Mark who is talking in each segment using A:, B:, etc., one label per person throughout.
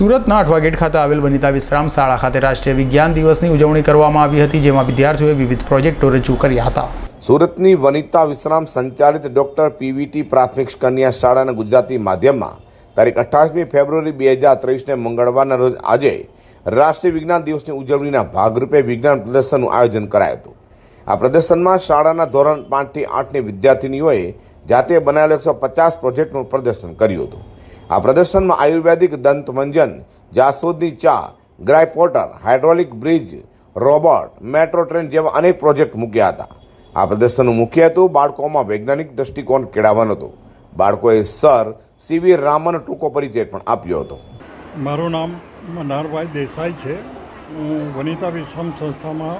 A: સુરતના અઠવાગેટ ખાતે આવેલ વનિતા વિશ્રામ શાળા ખાતે રાષ્ટ્રીય વિજ્ઞાન દિવસની ઉજવણી કરવામાં આવી હતી, જેમાં વિદ્યાર્થીઓએ વિવિધ પ્રોજેક્ટો રજૂ કર્યા હતા.
B: સુરતની વનિતા વિશ્રામ સંચાલિત ડોક્ટર પીવીટી પ્રાથમિક કન્યા શાળાના ગુજરાતી માધ્યમમાં તારીખ અઠ્ઠાસમી ફેબ્રુઆરી બે હજાર ત્રેવીસને મંગળવારના રોજ આજે રાષ્ટ્રીય વિજ્ઞાન દિવસની ઉજવણીના ભાગરૂપે વિજ્ઞાન પ્રદર્શનનું આયોજન કરાયું હતું. આ પ્રદર્શનમાં શાળાના ધોરણ પાંચથી આઠની વિદ્યાર્થીનીઓએ જાતે બનાવેલા એકસો પચાસ પ્રોજેક્ટનું પ્રદર્શન કર્યું હતું. આ પ્રદર્શનમાં આયુર્વેદિક દંત મંજન, જાસૂદની ચા, ગ્રાય Potter, hydraulic bridge, robot, metro train જેવા અનેક પ્રોજેક્ટ મૂક્યા હતા. આ પ્રદર્શનનું મુખ્ય હેતુ બાળકોમાં વૈજ્ઞાનિક દ્રષ્ટિકોણ કેળવવાનો હતો. બાળકોએ સર સીવી રામન ટૂંકો પરિચય પણ આપ્યો હતો.
C: મારું નામ મનારભાઈ દેસાઈ છે. હું વનિતા વિશ્રામ સંસ્થામાં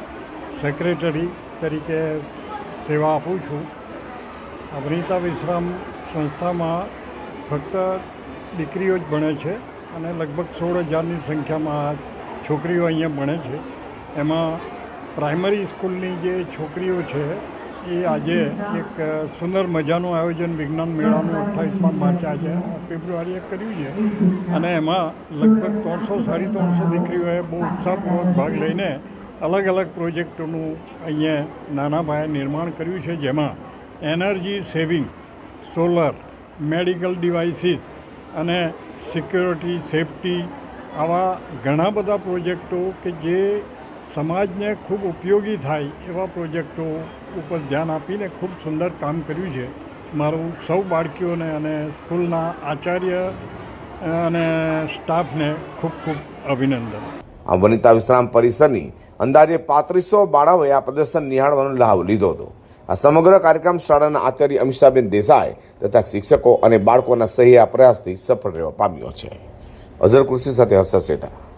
C: સેક્રેટરી તરીકે સેવા આપું છું. વનિતા વિશ્રામ સંસ્થામાં ફક્ત દીકરીઓ જ ભણે છે અને લગભગ સોળ હજારની સંખ્યામાં છોકરીઓ અહીંયા ભણે છે. એમાં પ્રાઇમરી સ્કૂલની જે છોકરીઓ છે, એ આજે એક સુંદર મજાનું આયોજન વિજ્ઞાન મેળાનું અઠ્ઠાવીસમાં માર્ચ આજે ફેબ્રુઆરીએ કર્યું છે. અને એમાં લગભગ ત્રણસો, સાડી ત્રણસો દીકરીઓએ બહુ ઉત્સાહપૂર્વક ભાગ લઈને અલગ અલગ પ્રોજેક્ટોનું અહીંયા નાના પાયે નિર્માણ કર્યું છે, જેમાં energy saving, solar, medical devices અને સિક્યોરિટી સેફટી આવા ઘણા બધા પ્રોજેક્ટો કે જે સમાજને ખૂબ ઉપયોગી થાય એવા પ્રોજેક્ટો ઉપર ધ્યાન આપીને ખૂબ સુંદર કામ કર્યું છે. મારું સૌ બાળકીઓને અને સ્કૂલના આચાર્ય અને સ્ટાફને ખૂબ ખૂબ અભિનંદન.
B: આ વનિતા વિશ્રામ પરિસરની અંદાજે પાંત્રીસો બાળાઓએ આ પ્રદર્શન નિહાળવાનો લાભ લીધો હતો. આ સમગ્ર કાર્યક્રમ શાળાના આચાર્ય અમિષાબેન દેસાઈ તથા શિક્ષકો અને બાળકોના સહી આ પ્રયાસથી સફળ રહેવા પામ્યો છે. અઝર કૃષિ સાથે હર્ષદ શેઠા